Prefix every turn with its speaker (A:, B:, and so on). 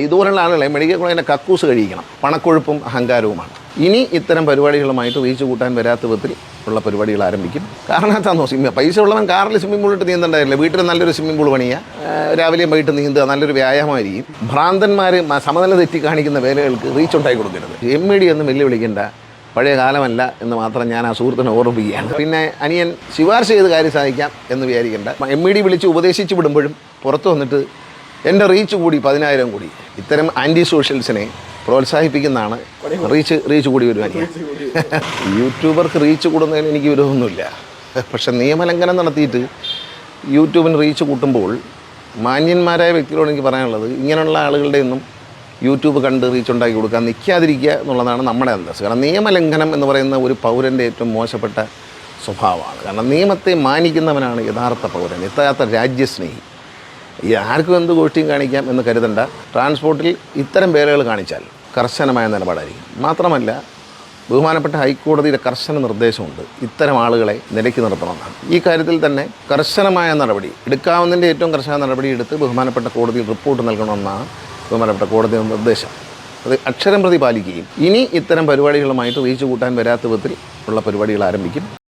A: ഇതുപോലുള്ള ആളുകളെ മെഡിക്കൽ കോളേജിന്റെ കക്കൂസ് കഴിക്കണം പണക്കൊഴുപ്പും അഹങ്കാരവുമാണ്. ഇനി ഇത്തരം പരിപാടികളുമായിട്ട് റീച്ച് കൂട്ടാൻ വരാത്ത വിധത്തിൽ ഉള്ള പരിപാടികൾ ആരംഭിക്കും. കാരണം എന്താണെന്നോ നോക്കി പൈസ ഉള്ളവൻ കാറിൽ സ്വിമ്മിംഗ് പൂളിട്ട് നീന്തണ്ടായിരുന്നില്ല വീട്ടിൽ നല്ലൊരു സ്വിമ്മിംഗ് പൂൾ പണിയുക. രാവിലെയും വൈകിട്ട് നീന്തുക. നല്ലൊരു വ്യായാമമായിരിക്കും. ഭ്രാന്തന്മാർ സമനില തെറ്റി കാണിക്കുന്ന വേലകൾക്ക് റീച്ച് ഉണ്ടായി കൊടുക്കരുത്. എം ഇ ഡി ഒന്നും വെല്ലുവിളിക്കേണ്ട. പഴയ കാലമല്ല എന്ന് മാത്രം ഞാൻ ആ സുഹൃത്തിനെ ഓർമ്മിക്കുകയാണ് പിന്നെ അനിയൻ ശുപാർശ ചെയ്ത് കാര്യം സാധിക്കാം എന്ന് വിചാരിക്കേണ്ട. എം ഇ ഡി വിളിച്ച് ഉപദേശിച്ച് വിടുമ്പോഴും പുറത്ത് വന്നിട്ട് എന്റെ റീച്ച് കൂടി പതിനായിരം കൂടി. ഇത്തരം ആന്റി സോഷ്യൽസിനെ പ്രോത്സാഹിപ്പിക്കുന്നതാണ് റീച്ച് റീച്ച് കൂടി വരുവാൻ യൂട്യൂബർക്ക് റീച്ച് കൂടുന്നതിന് എനിക്ക് വിരോധമൊന്നുമില്ല. പക്ഷെ നിയമലംഘനം നടത്തിയിട്ട് യൂട്യൂബിന് റീച്ച് കൂട്ടുമ്പോൾ മാന്യന്മാരായ വ്യക്തികളോട് എനിക്ക് പറയാനുള്ളത് ഇങ്ങനെയുള്ള ആളുകളുടെ ഒന്നും യൂട്യൂബ് കണ്ട് റീച്ച് ഉണ്ടാക്കി കൊടുക്കാൻ നിൽക്കാതിരിക്കുക എന്നുള്ളതാണ് നമ്മുടെ അന്തസ് കാരണം നിയമലംഘനം എന്ന് പറയുന്ന ഒരു പൗരന്റെ ഏറ്റവും മോശപ്പെട്ട സ്വഭാവമാണ്. കാരണം നിയമത്തെ മാനിക്കുന്നവനാണ് യഥാർത്ഥ പൗരൻ. യഥാർത്ഥ രാജ്യസ്നേഹി. ഈ ആർക്കും എന്ത് ഗോഷ്ടിയും കാണിക്കാം എന്ന് കരുതണ്ട. ട്രാൻസ്പോർട്ടിൽ ഇത്തരം പേരുകൾ കാണിച്ചാൽ കർശനമായ നിലപാടായിരിക്കും. മാത്രമല്ല ബഹുമാനപ്പെട്ട ഹൈക്കോടതിയുടെ കർശന നിർദ്ദേശമുണ്ട്. ഇത്തരം ആളുകളെ നിലയ്ക്ക് നിർത്തണമെന്നാണ്. ഈ കാര്യത്തിൽ തന്നെ കർശനമായ നടപടി എടുക്കാവുന്നതിന്റെ ഏറ്റവും കർശന നടപടി എടുത്ത് ബഹുമാനപ്പെട്ട കോടതിയിൽ റിപ്പോർട്ട് നൽകണമെന്നാണ് ബഹുമാനപ്പെട്ട കോടതിയുടെ നിർദ്ദേശം. അത് അക്ഷരം പ്രതി പാലിക്കുകയും ഇനി ഇത്തരം പരിപാടികളുമായിട്ട് റീച്ച് കൂട്ടാൻ വരാത്ത വിധത്തിൽ ഉള്ള പരിപാടികൾ ആരംഭിക്കും.